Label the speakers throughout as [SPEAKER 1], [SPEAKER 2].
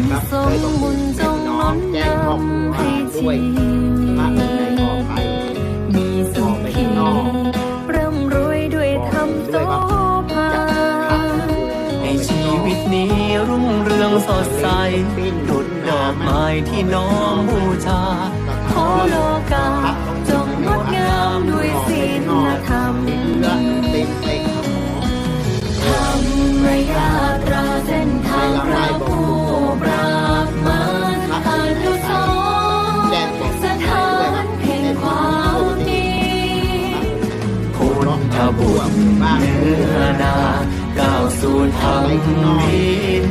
[SPEAKER 1] นิสงส์บุญจงหน้นนำให้ชีวิต
[SPEAKER 2] พระองค์ใดขอไป
[SPEAKER 1] มีสุขีร่ำรวยด้วยธรรมโสภา
[SPEAKER 3] ให้ชีวิตนี้รุ่งเรืองสดใสดุดดอกไม้ที่น้องบูชา
[SPEAKER 1] พุ
[SPEAKER 3] ทบุตรเนื้อนาก้าวสู่ธรรมพิ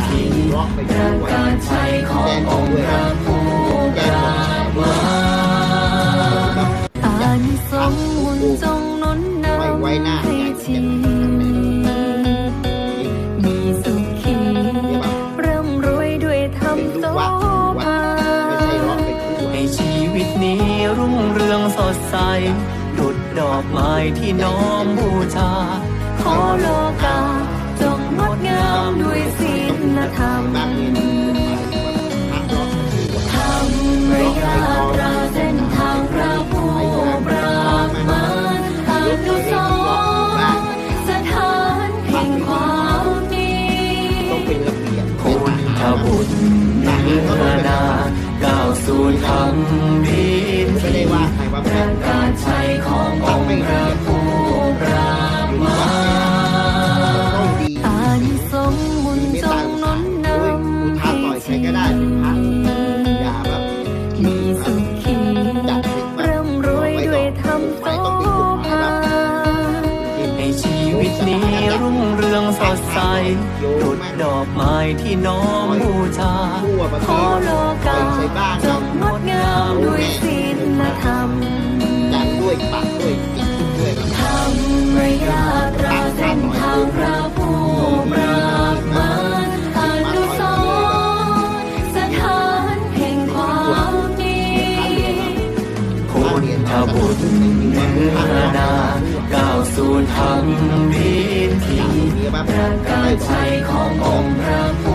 [SPEAKER 3] ธี
[SPEAKER 2] ล็อกไป
[SPEAKER 1] ป
[SPEAKER 2] ด้
[SPEAKER 1] ระ
[SPEAKER 2] วย
[SPEAKER 1] กาศชัยขององค์พระผู้ปรามาอานิสงส์บุญจงนุนนำให้ชีมีสุขีร่ำรวยด้วยธรรมโสภา
[SPEAKER 2] ไม่ใช่ล็อไปทั่ว
[SPEAKER 3] ให้ชีวิตนี้รุ่งเรืองสดใส ดอกไม้ที่น้อมบูชา
[SPEAKER 1] ขอโลกาจงงดงามด้วยศีลธรรมธรรมระยะตราเส้นทางพระผู้ปราบมารอนุสรสถานแห่งความดี
[SPEAKER 3] พุทธบุตรเนื้อนาก้าวสู่ธรรมพิ
[SPEAKER 2] ไม่
[SPEAKER 3] ธี
[SPEAKER 1] ประกาศ ใส
[SPEAKER 2] ดุ
[SPEAKER 1] ด
[SPEAKER 3] ดอกไม้ที่น้อมบูชา
[SPEAKER 1] ขอโลกาจงงดงามด้วยศีลธรรม
[SPEAKER 2] จัดด้วยปากด้วยจิตด้วย
[SPEAKER 1] ธรรมระยะตราเส้นทางพระผู้ปราบมารอนุสรณ์สถานแห่งความดี
[SPEAKER 3] พุทธบุตรเนื้อนาก้าวสู่ธรรมพิธี
[SPEAKER 2] มี
[SPEAKER 1] ประกาศชัยขององค์พระ